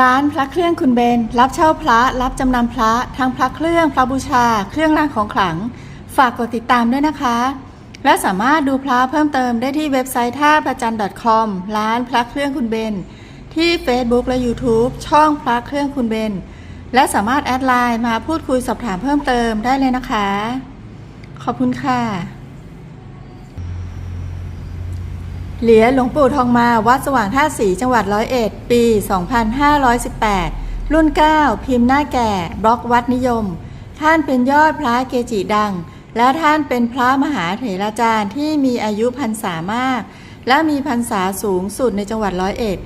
ร้านพระเครื่องคุณเบน รับเช่าพระ รับจำนำพระ ทั้งพระเครื่อง พระบูชา เครื่องรางของขลัง ฝากกดติดตามด้วยนะคะ และสามารถดูพระเพิ่มเติมได้ที่เว็บไซต์ท่าประจัน .com ร้านพระเครื่องคุณเบน ที่ Facebook และ YouTube ช่องพระเครื่องคุณเบน และสามารถแอดไลน์มาพูดคุยสอบถามเพิ่มเติมได้เลยนะคะ ขอบคุณค่ะ เหรียญหลวงปู่ทองมาวัดสว่างท่าสีจังหวัดร้อยเอ็ดปี 2518 รุ่น 9 พิมพ์หน้าแก่ บล็อกวัดนิยม ท่านเป็นยอดพระเกจิดัง และท่านเป็นพระมหาเถราจารย์ที่มีอายุพรรษามาก และมีพรรษาสูงสุดในจังหวัดร้อยเอ็ด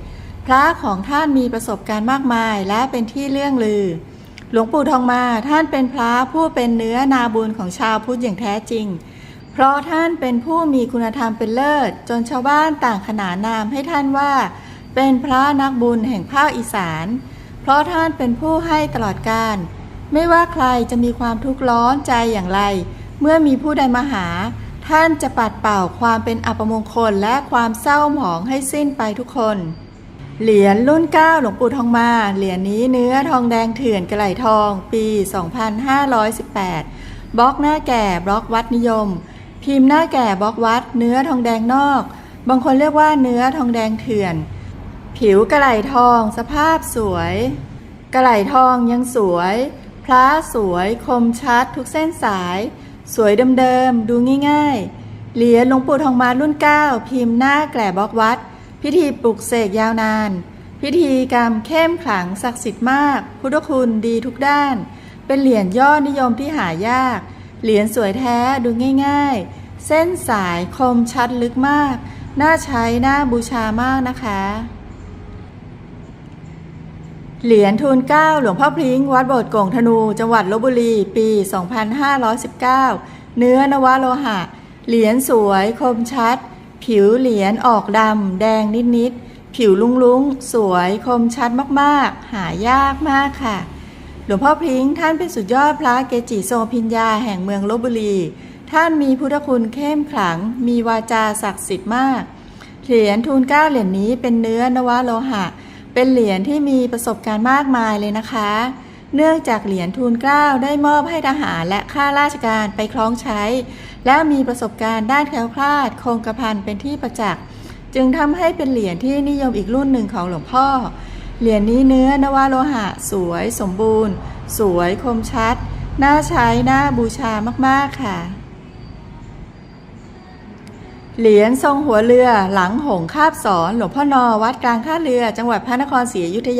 พระของท่านมีประสบการณ์มากมายและเป็นที่เลื่องลือ หลวงปู่ทองมาท่านเป็นพระผู้เป็นเนื้อนาบุญของชาวพุทธอย่างแท้จริง เพราะท่านเป็นผู้มีคุณธรรมเป็นเลิศ จนชาวบ้านต่างขนานนามให้ท่านว่า เป็นพระนักบุญแห่งภาคอีสาน เพราะท่านเป็นผู้ให้ตลอดกาลไม่ว่าใครจะมีความทุกข์ร้อนใจอย่างไร เมื่อมีผู้ใดมาหา ท่านจะปัดเป่าความเป็นอัปมงคลและความเศร้าหมองให้สิ้นไปทุกคน เหรียญรุ่น9หลวงปู่ทองมา เหรียญนี้เนื้อทองแดงเถื่อนกระไหลทอง ปี 2518 บล็อกหน้าแก่บล็อกวัดนิยม พิมพ์หน้าแก่บล็อกวัด เนื้อทองแดงนอก บางคนเรียกว่าเนื้อทองแดงเถื่อน ผิวกระไหลทอง สภาพสวย กระไหลทองยังสวย พระสวยคมชัดทุกเส้นสาย สวยเดิมๆดูง่ายๆ เหรียญหลวงปู่ทองมารุ่น 9 พิมพ์หน้าแก่บล็อกวัด พิธีปลุกเสกยาวนาน พิธีกรรมเข้มขลังศักดิ์สิทธิ์มาก พุทธคุณดีทุกด้าน เป็นเหรียญยอดนิยมที่หายาก เหรียญสวยแท้ดูง่ายๆ เส้นสายคมชัดลึกมาก น่าใช้ น่าบูชามากนะคะ เหรียญทูลเก้าหลวงพ่อพริ้งวัดโบสถ์กงธนู จังหวัดลบบุรี ปี 2519 เนื้อนวโลหะ เหรียญสวยคมชัด ผิวเหรียญออกดำแดงนิดๆ ผิวลุ้งๆ สวยคมชัดมากๆ หายากมากค่ะ หลวงพ่อพริ้งท่านเป็นสุดยอดพระเกจิทรงพิญญาแห่งเมืองลบบุรี ท่านมีพุทธคุณเข้มขลัง มีวาจาศักดิ์สิทธิ์มาก เหรียญทูลเกล้าเหรียญนี้เป็นเนื้อนวโลหะ เป็นเหรียญที่มีประสบการณ์มากมายเลยนะคะ เนื่องจากเหรียญทูลเกล้าได้มอบให้ทหารและข้าราชการไปคล้องใช้ และมีประสบการณ์ด้านแคล้วคลาด คงกระพันเป็นที่ประจักษ์ จึงทำให้เป็นเหรียญที่นิยมอีกรุ่นหนึ่งของหลวงพ่อ เหรียญนี้เนื้อนวโลหะ สวยสมบูรณ์ สวยคมชัด น่าใช้น่าบูชามากๆค่ะ เหรียญทรงหัวเรือหลังหงคาบสอน หลวงพ่อนอวัดกลางท่าเรือจังหวัดพระนครศรีอยุธยา